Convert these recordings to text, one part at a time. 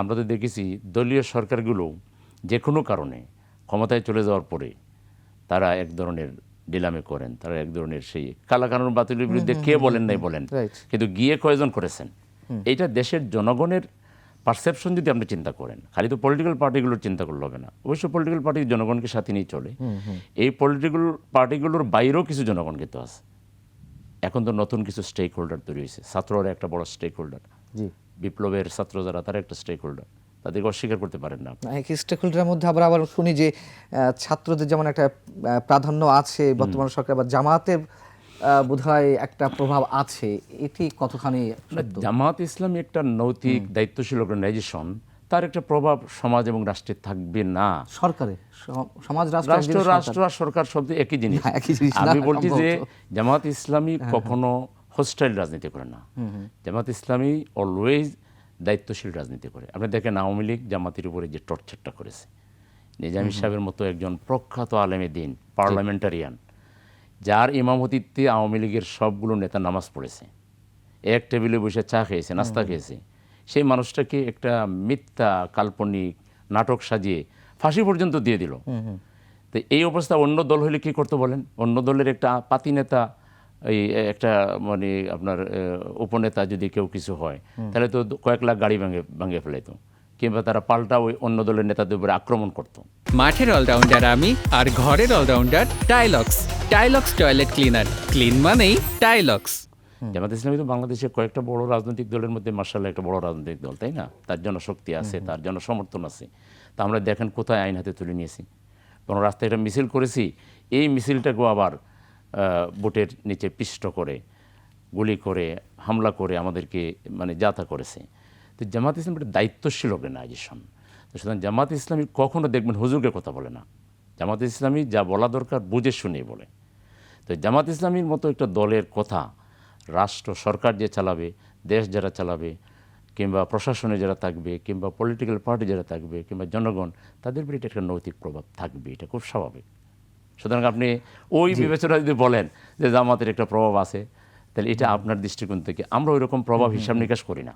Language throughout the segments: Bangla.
আমরা তো দেখেছি দলীয় সরকারগুলো যে কোনো কারণে ক্ষমতায় চলে যাওয়ার পরে তারা এক ধরনের ডিলামে করেন তারা এক ধরনের সেই কালাকানুন বাতিলের বিরুদ্ধে কে বলেন নাই বলেন কিন্তু গিয়ে কয়জন করেছেন? এইটা দেশের জনগণের পারসেপশন যদি আপনি চিন্তা করেন খালি তো পলিটিক্যাল পার্টিগুলোর চিন্তা করলে হবে না। অবশ্য পলিটিক্যাল পার্টি জনগণকে সাথে নিয়ে চলে। এই পলিটিক্যাল পার্টিগুলোর বাইরেও কিছু জনগণ কিন্তু আছে। এখন তো নতুন কিছু স্টেক হোল্ডার তৈরি হয়েছে। ছাত্ররা একটা বড় স্টেক হোল্ডার জি। বিপ্লবের ছাত্র যারা তারা একটা স্টেক হোল্ডার তাদেরকে অস্বীকার করতে পারেন না এক স্টেক হোল্ডারের মধ্যে আবার আবার শুনি যে ছাত্রদের যেমন একটা প্রাধান্য আছে বর্তমান সরকার বা জামাতের বোধহয় একটা প্রভাব আছে এটি কতখানি জামাত ইসলামী একটা নৈতিক দায়িত্বশীল অর্গানাইজেশন তার একটা প্রভাব সমাজ এবং রাষ্ট্রে থাকবে না। সরকারে সমাজ রাষ্ট্র রাষ্ট্র আর সরকার শব্দ একই জিনিস। একই জিনিস আমি বলছি যে হ্যাঁ, জামাত ইসলামী কখনো হোস্টাইল রাজনীতি করে না। জামাত ইসলামী অলওয়েজ দায়িত্বশীল রাজনীতি করে। আপনি দেখেন আওয়ামী লীগ জামাতের উপরে যে টর্চারটা করেছে। নিজামী সাহেবের মতো একজন প্রখ্যাত আলেমে দিন পার্লামেন্টারিয়ান যার ইমামতিত্বে আওয়ামী লীগের সবগুলো নেতা নামাজ পড়েছে। এক টেবিলে বসে চা খেয়েছে নাস্তা খেয়েছে। সেই মানুষটাকে একটা মিথ্যা কাল্পনিক নাটক সাজিয়ে ফাঁসি পর্যন্ত দিয়ে দিল। তো এই অবস্থা অন্য দল হলে কি করতে বলেন? অন্য দলের একটা পাতি নেতা এই একটা মানে আপনার উপনেতা যদি কেউ কিছু হয় তাহলে তো কয়েক লাখ গাড়ি ভাঙে ভাঙে ফেলাইতো। কিংবা তারা পাল্টা ওই অন্য দলের নেতাদের উপরে আক্রমণ করতো। মাঠের অলরাউন্ডার আমি আর ঘরের allrounder Tylox. Tylox toilet cleaner. Clean মানেই টাইলক্স। জামাত ইসলামী তো বাংলাদেশের কয়েকটা বড় রাজনৈতিক দলের মধ্যে মার্শাল একটা বড় রাজনৈতিক দল তাই না? তার জন্য শক্তি আছে তার জন্য সমর্থন আছে। তা আমরা দেখেন কোথায় আইন হাতে তুলে নিয়েছি। কোনো রাস্তায় একটা মিছিল করেছি এই মিছিলটাকেও আবার বুটের নিচে পিষ্ট করে, গুলি করে, হামলা করে আমাদেরকে মানে যাতা করেছে। তো জামাত ইসলাম একটা দায়িত্বশীল অর্গানাইজেশন তো সুতরাং জামাত ইসলামী কখনও দেখবেন হুজুরকে কথা বলে না। জামাত ইসলামী যা বলা দরকার বুঝে শুনে বলে। তো জামাত ইসলামীর মতো একটা দলের কথা রাষ্ট্র, সরকার যে চালাবে, দেশ যারা চালাবে, কিংবা প্রশাসনে যারা থাকবে, কিংবা পলিটিক্যাল পার্টি যারা থাকবে, কিংবা জনগণ, তাদের এটা একটা নৈতিক প্রভাব থাকবে। এটা খুব স্বাভাবিক। সুতরাং আপনি ওই বিবেচনা যদি বলেন যে জামাতের একটা প্রভাব আছে তাহলে এটা আপনার দৃষ্টিকোণ থেকে। আমরা ওই রকম প্রভাব হিসাব নিকাশ করি না।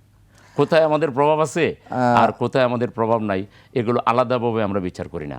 কোথায় আমাদের প্রভাব আছে আর কোথায় আমাদের প্রভাব নাই এগুলো আলাদাভাবে আমরা বিচার করি না।